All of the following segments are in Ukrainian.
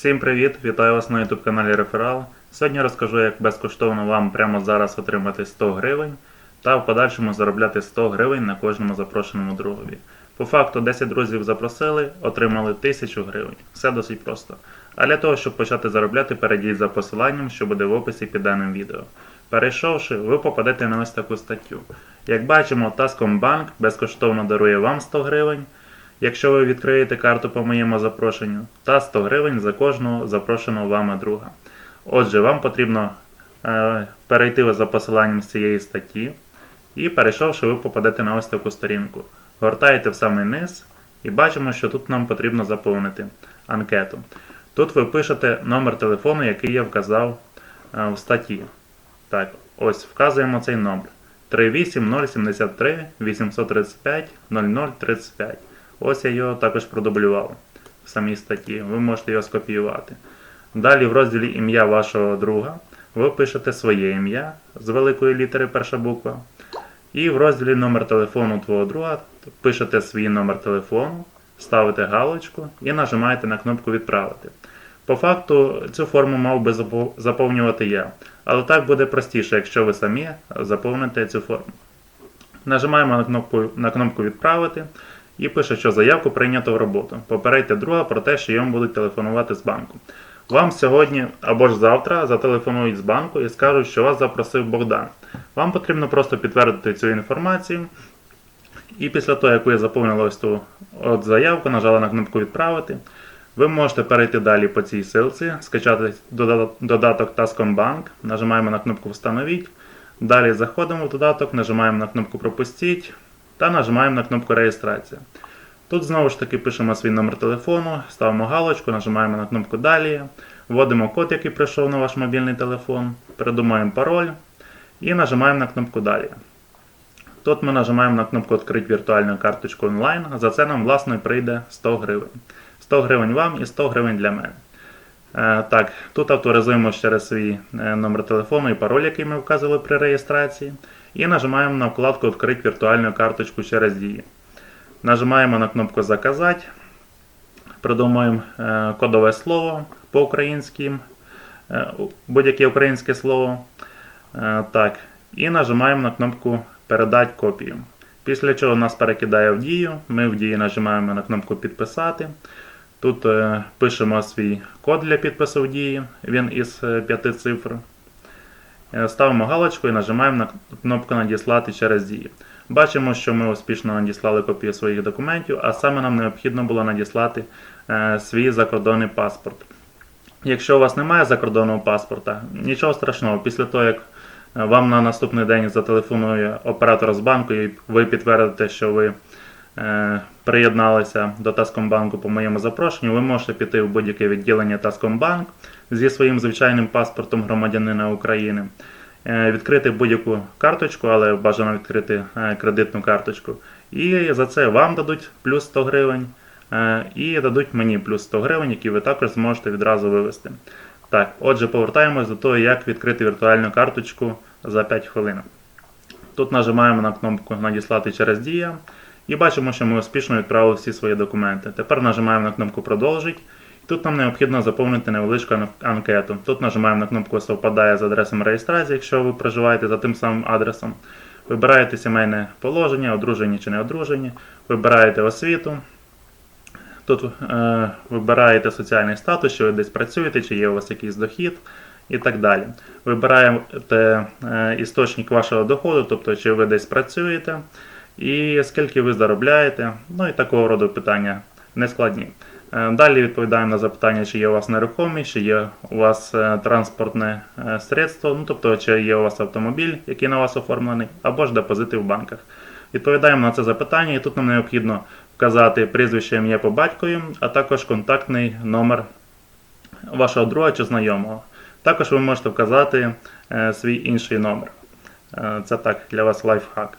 Всім привіт! Вітаю вас на YouTube каналі Реферал. Сьогодні розкажу, як безкоштовно вам прямо зараз отримати 100 гривень та в подальшому заробляти 100 гривень на кожному запрошеному другові. По факту 10 друзів запросили, отримали 1000 гривень. Все досить просто. А для того, щоб почати заробляти, перейдіть за посиланням, що буде в описі під даним відео. Перейшовши, ви попадете на ось таку статтю. Як бачимо, Таскомбанк безкоштовно дарує вам 100 гривень якщо ви відкриєте карту по моєму запрошенню, та 100 гривень за кожного запрошеного вами друга. Отже, вам потрібно е, перейти за посиланням з цієї статті, і перейшовши, ви попадете на ось таку сторінку. Гортаєте в самий низ і бачимо, що тут нам потрібно заповнити анкету. Тут ви пишете номер телефону, який я вказав е, в статті. Так, ось вказуємо цей номер. 38073 835 0035. Ось я його також продублював в самій статті. Ви можете його скопіювати. Далі в розділі ім'я вашого друга ви пишете своє ім'я з великої літери перша буква. І в розділі номер телефону твого друга пишете свій номер телефону, ставите галочку і нажимаєте на кнопку Відправити. По факту цю форму мав би заповнювати я. Але так буде простіше, якщо ви самі заповните цю форму. Нажимаємо на кнопку, на кнопку Відправити і пише, що заявку прийнято в роботу. Попередьте друга про те, що йому будуть телефонувати з банку. Вам сьогодні або ж завтра зателефонують з банку і скажуть, що вас запросив Богдан. Вам потрібно просто підтвердити цю інформацію. І після того, як ви заповнили ось ту от заявку, нажали на кнопку Відправити, ви можете перейти далі по цій силці, скачати додаток Taskомbank, нажимаємо на кнопку Встановіть. Далі заходимо в додаток, нажимаємо на кнопку Пропустіть та нажимаємо на кнопку Реєстрація. Тут знову ж таки пишемо свій номер телефону, ставимо галочку, нажимаємо на кнопку Далі, вводимо код, який прийшов на ваш мобільний телефон, придумаємо пароль і нажимаємо на кнопку Далі. Тут ми нажимаємо на кнопку Відкрити віртуальну карточку онлайн. За це нам власне прийде 100 гривень. 100 гривень вам і 100 гривень для мене. Е, Так, тут авторизуємо через свій е, номер телефону і пароль, який ми вказували при реєстрації. І нажимаємо на вкладку Відкрити віртуальну карточку через дії. Нажимаємо на кнопку Заказати. Придумаємо е, кодове слово по-українськи, е, будь-яке українське слово. Е, Так, і нажимаємо на кнопку Передати копію. Після чого нас перекидає в дію. Ми в дії нажимаємо на кнопку Підписати. Тут пишемо свій код для підпису в дії, він із п'яти цифр. Е, Ставимо галочку і нажимаємо на кнопку Надіслати через дії. Бачимо, що ми успішно надіслали копію своїх документів, а саме нам необхідно було надіслати е, свій закордонний паспорт. Якщо у вас немає закордонного паспорта, нічого страшного, після того, як е, вам на наступний день зателефонує оператор з банку, і ви підтвердите, що ви приєдналися до Таскомбанку по моєму запрошенню, ви можете піти в будь-яке відділення Таскомбанк зі своїм звичайним паспортом громадянина України, е, відкрити будь-яку карточку, але бажано відкрити е, кредитну карточку. І за це вам дадуть плюс 100 гривень, е, і дадуть мені плюс 100 гривень, які ви також зможете відразу вивести. Так, отже, повертаємось до того, як відкрити віртуальну карточку за 5 хвилин. Тут нажимаємо на кнопку Надіслати через Дія і бачимо, що ми успішно відправили всі свої документи. Тепер нажимаємо на кнопку Продовжить. Тут нам необхідно заповнити невеличку анкету. Тут нажимаємо на кнопку Совпадає з адресом реєстрації, якщо ви проживаєте за тим самим адресом. Вибираєте сімейне положення, одружені чи не одружені, вибираєте освіту. Тут е, вибираєте соціальний статус, що ви десь працюєте, чи є у вас якийсь дохід і так далі. Вибираєте е, істочник вашого доходу, тобто чи ви десь працюєте, і скільки ви заробляєте, ну і такого роду питання нескладні. Е, Далі відповідаємо на запитання, чи є у вас нерухомість, чи є у вас е, транспортне е, средство, ну тобто чи є у вас автомобіль, який на вас оформлений, або ж депозити в банках. Відповідаємо на це запитання, і тут нам необхідно вказати прізвище ім'я по батькові, а також контактний номер вашого друга чи знайомого. Також ви можете вказати свій інший номер. Це так для вас лайфхак.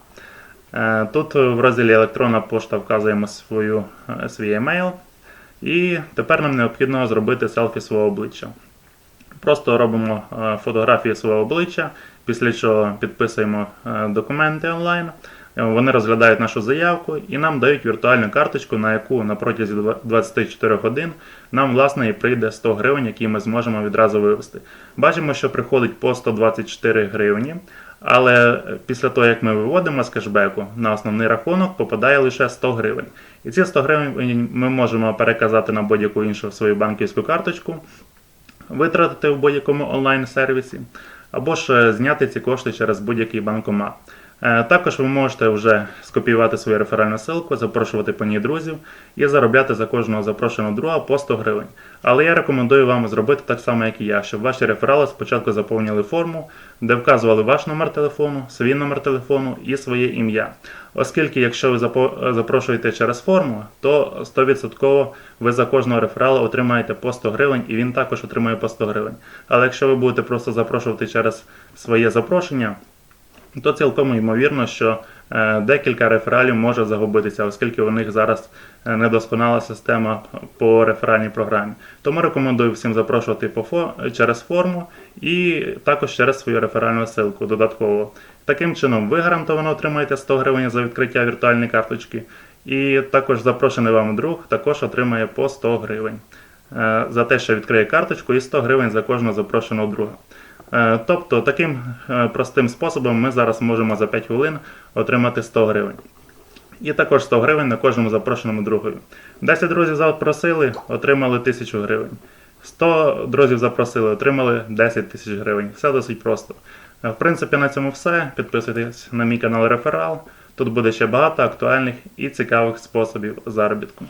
Е, Тут в розділі електронна пошта вказуємо свою, е, свій емейл. І тепер нам необхідно зробити селфі свого обличчя. Просто робимо е, фотографії свого обличчя, після чого підписуємо документи онлайн. Вони розглядають нашу заявку і нам дають віртуальну карточку, на яку на протязі 24 годин нам власне і прийде 100 гривень, які ми зможемо відразу вивести. Бачимо, що приходить по 124 гривні, але після того, як ми виводимо з кешбеку, на основний рахунок попадає лише 100 гривень. І ці 100 гривень ми можемо переказати на будь-яку іншу свою банківську карточку, витратити в будь-якому онлайн-сервісі, або ж е, зняти ці кошти через будь-який банкомат. Е, Також ви можете вже скопіювати свою реферальну ссылку, запрошувати по ній друзів і заробляти за кожного запрошеного друга по 100 гривень. Але я рекомендую вам зробити так само, як і я, щоб ваші реферали спочатку заповнили форму, де вказували ваш номер телефону, свій номер телефону і своє ім'я. Оскільки, якщо ви запрошуєте через форму, то 100% ви за кожного реферала отримаєте по 100 гривень, і він також отримає по 100 гривень. Але якщо ви будете просто запрошувати через своє запрошення, то цілком ймовірно, що е, декілька рефералів може загубитися, оскільки у них зараз е, недосконала система по реферальній програмі. Тому рекомендую всім запрошувати по фо- через форму і також через свою реферальну ссылку додатково. Таким чином, ви гарантовано отримаєте 100 гривень за відкриття віртуальної карточки, і також запрошений вам друг також отримає по 100 гривень е, за те, що відкриє карточку, і 100 гривень за кожного запрошеного друга. Е, Тобто таким е, простим способом ми зараз можемо за 5 хвилин отримати 100 гривень. І також 100 гривень на кожному запрошеному другові. 10 друзів запросили, отримали 1000 гривень. 100 друзів запросили, отримали 10 тисяч гривень. Все досить просто. Е, В принципі, на цьому все. Підписуйтесь на мій канал Реферал. Тут буде ще багато актуальних і цікавих способів заробітку.